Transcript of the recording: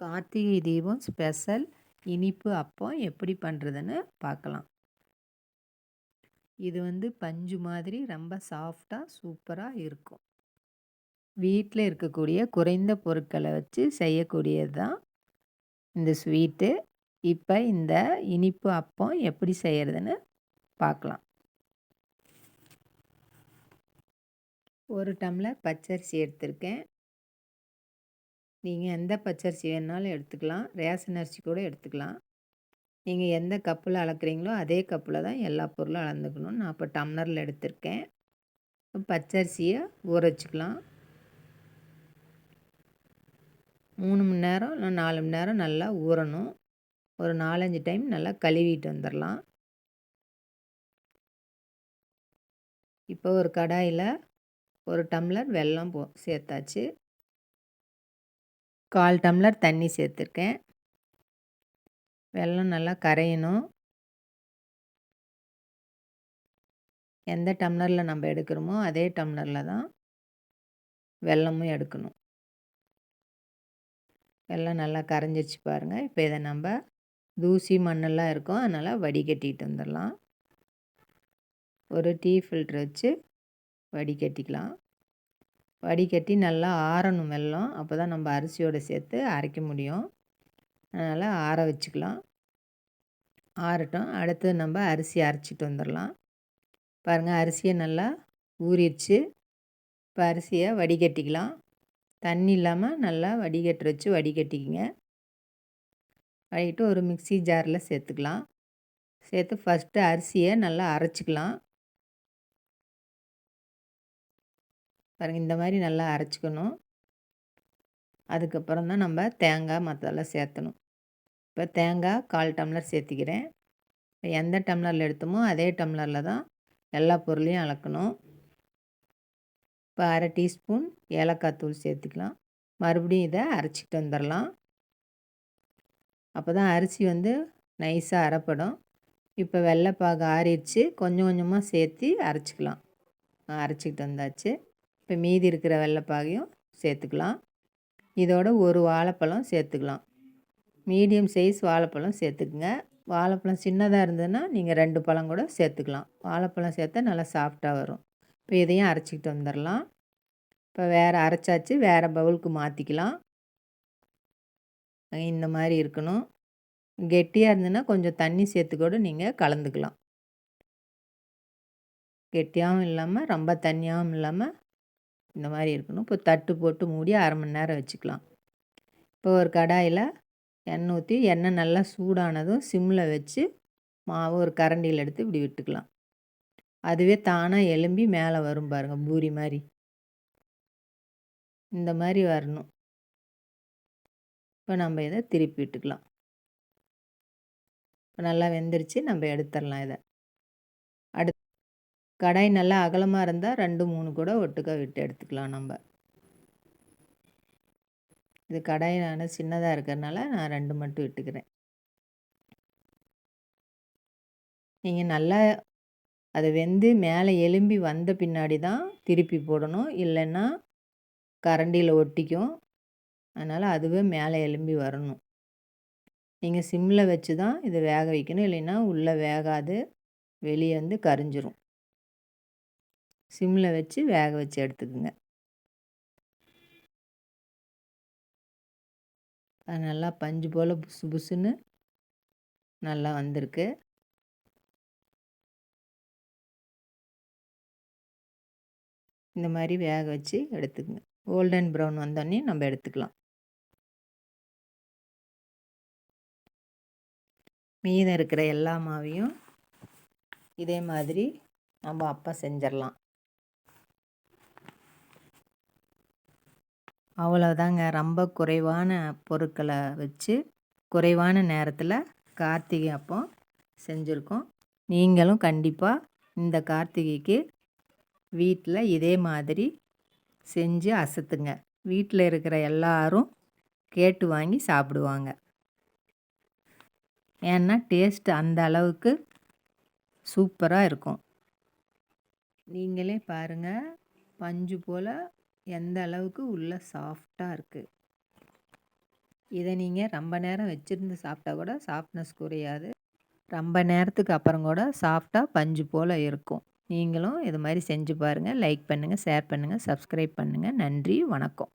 Karthigai Deepam special. இனிப்பு அப்பம் எப்படி பண்ணுறதுன்னு பார்க்கலாம். இது வந்து பஞ்சு மாதிரி ரொம்ப சாஃப்டாக சூப்பராக இருக்கும். வீட்டில் இருக்கக்கூடிய குறைந்த பொருட்களை வச்சு செய்யக்கூடியது தான் இந்த ஸ்வீட்டு. இப்போ இந்த இனிப்பு அப்பம் எப்படி செய்கிறதுன்னு பார்க்கலாம். ஒரு டம்ளர் பச்சரிசி எடுத்திருக்கேன். நீங்கள் எந்த பச்சரிசி வேணாலும் எடுத்துக்கலாம். ரேஷன் அரிசி கூட எடுத்துக்கலாம். நீங்கள் எந்த கப்பில் அளக்குறீங்களோ அதே கப்பில் தான் எல்லா பொருளும் அளந்துக்கணும் நான் இப்போ டம்ளரில் எடுத்திருக்கேன். பச்சரிசியை ஊற வச்சுக்கலாம். மூணு மணி நேரம் இல்லை நாலு மணி நேரம் நல்லா ஊறணும். ஒரு நாலஞ்சு டைம் நல்லா கழுவிட்டு வந்துடலாம் இப்போ ஒரு கடாயில் ஒரு டம்ளர் வெல்லம் போ சேர்த்தாச்சு. கால் டம்ளர் தண்ணி சேர்த்துருக்கேன். வெல்லம் நல்லா கரையணும். எந்த டம்ளரில் நம்ம எடுக்கிறோமோ அதே டம்ளரில் தான் வெல்லமும் எடுக்கணும். வெள்ளம் நல்லா கரைஞ்சிச்சு பாருங்கள் இப்போ இதை நம்ம தூசி மண்ணெல்லாம் இருக்கும். அதனால் வடிகட்டிட்டு வந்துடலாம். ஒரு டீ ஃபில்ட்ரு வச்சு வடிகட்டிக்கலாம். வடிகட்டி நல்லா ஆறணும் வெல்லம் அப்போ தான் நம்ம அரிசியோடு சேர்த்து அரைக்க முடியும். அதனால் ஆற வச்சுக்கலாம். ஆறட்டும். அடுத்து நம்ம அரிசி அரைச்சிட்டு வந்துடலாம். பாருங்கள் அரிசியை நல்லா ஊறிடுச்சு. இப்போ அரிசியை வடிகட்டிக்கலாம். தண்ணி இல்லாமல் நல்லா வடிகட்டு வச்சு வடிகட்டிக்கிங்க. வடிகிட்டு ஒரு மிக்சி ஜாரில் சேர்த்துக்கலாம். சேர்த்து ஃபஸ்ட்டு அரிசியை நல்லா அரைச்சிக்கலாம். பாருங்கள் இந்த மாதிரி நல்லா அரைச்சிக்கணும். அதுக்கப்புறம் தான் நம்ம தேங்காய் மற்றதெல்லாம் சேர்த்தணும். இப்போ தேங்காய் கால் டம்ளர் சேர்த்திக்கிறேன். இப்போ எந்த டம்ளரில் எடுத்தோமோ அதே டம்ளரில் தான் எல்லா பொருளையும் அளக்கணும். இப்போ அரை டீஸ்பூன் ஏலக்காய் தூள் சேர்த்துக்கலாம். மறுபடியும் இதை அரைச்சிட்டு வந்துடலாம் அப்போ தான் அரிசி வந்து நைஸாக அரைப்படும். இப்போ வெள்ளைப்பாக ஆறிடுச்சு. கொஞ்சம் கொஞ்சமாக சேர்த்து அரைச்சிக்கலாம். அரைச்சிக்கிட்டு வந்தாச்சு. இப்போ மீதி இருக்கிற வெள்ளைப்பாகையும் சேர்த்துக்கலாம். இதோட ஒரு வாழைப்பழம் சேர்த்துக்கலாம். மீடியம் சைஸ் வாழைப்பழம் சேர்த்துக்குங்க. வாழைப்பழம் சின்னதாக இருந்ததுன்னா நீங்கள் ரெண்டு பழம் கூட சேர்த்துக்கலாம். வாழைப்பழம் சேர்த்தா நல்லா சாஃப்டாக வரும். இப்போ இதையும் அரைச்சிக்கிட்டு வந்துடலாம். இப்போ வேறு அரைச்சாச்சு வேறு பவுலுக்கு மாற்றிக்கலாம் இந்த மாதிரி இருக்கணும். கெட்டியாக இருந்ததுன்னா கொஞ்சம் தண்ணி சேர்த்து கூட நீங்கள் கலந்துக்கலாம். கெட்டியாகவும் இல்லாமல் ரொம்ப தண்ணியாகவும் இல்லாமல் இந்த மாதிரி இருக்கணும். இப்போ தட்டு போட்டு மூடி அரை மணி நேரம் வச்சுக்கலாம். இப்போ ஒரு கடாயில் எண்ணெய் ஊற்றி எண்ணெய் நல்லா சூடானதும் சிம்மில் வச்சு மாவு ஒரு கரண்டியில் எடுத்து இப்படி விட்டுக்கலாம். அதுவே தானாக எலும்பி மேலே வரும் பாருங்கள் பூரி மாதிரி. இந்த மாதிரி வரணும். இப்போ நம்ம இதை திருப்பி விட்டுக்கலாம். இப்போ நல்லா வெந்துருச்சு நம்ம எடுத்துடலாம் இதை. அடுத்து கடாய் நல்லா அகலமாக இருந்தால் ரெண்டு மூணு கூட ஒட்டுக்கா விட்டு எடுத்துக்கலாம் நம்ம. இது கடாய் நான் சின்னதாக இருக்கிறதுனால நான் ரெண்டு மட்டும் விட்டுக்கிறேன். நீங்கள் நல்லா அதை வெந்து மேலே எலும்பி வந்த பின்னாடி தான் திருப்பி போடணும். இல்லைன்னா கரண்டியில் ஒட்டிக்கும். அதனால் அதுவே மேலே எலும்பி வரணும். நீங்கள் சிம்மில் வச்சு தான் இதை வேக வைக்கணும். இல்லைன்னா உள்ளே வேகாது. வெளியே வந்து கரிஞ்சிரும். சிம்மில் வச்சு வேக வச்சு எடுத்துக்குங்க. அது நல்லா பஞ்சு போல் புசு புசுன்னு நல்லா வந்திருக்கு. இந்த மாதிரி வேக வச்சு எடுத்துக்கங்க. கோல்டன் ப்ரௌன் வந்தோடனே நம்ம எடுத்துக்கலாம். மீதம் இருக்கிற எல்லா மாவையும் இதே மாதிரி நம்ம அப்பா செஞ்சிடலாம் அவ்வளோதாங்க ரொம்ப குறைவான பொருட்களை வச்சு குறைவான நேரத்தில் கார்த்திகை அப்போ செஞ்சுருக்கோம். நீங்களும் கண்டிப்பாக இந்த கார்த்திகைக்கு வீட்டில் இதே மாதிரி செஞ்சு அசத்துங்க. வீட்டில் இருக்கிற எல்லாரும் கேட்டு வாங்கி சாப்பிடுவாங்க. ஏன்னா டேஸ்ட் அந்த அளவுக்கு சூப்பராக இருக்கும். நீங்களே பாருங்கள் பஞ்சு போல் எந்த அளவுக்கு உள்ளே சாஃப்டாக இருக்குது இதை நீங்கள் ரொம்ப நேரம் வச்சுருந்து சாப்பிட்டா கூட சாஃப்ட்னஸ் குறையாது. ரொம்ப நேரத்துக்கு அப்புறம் கூட சாஃப்டாக பஞ்சு போல் இருக்கும். நீங்களும் இது மாதிரி செஞ்சு பாருங்கள் லைக் பண்ணுங்கள் ஷேர் பண்ணுங்கள் சப்ஸ்கிரைப் பண்ணுங்கள் நன்றி வணக்கம்.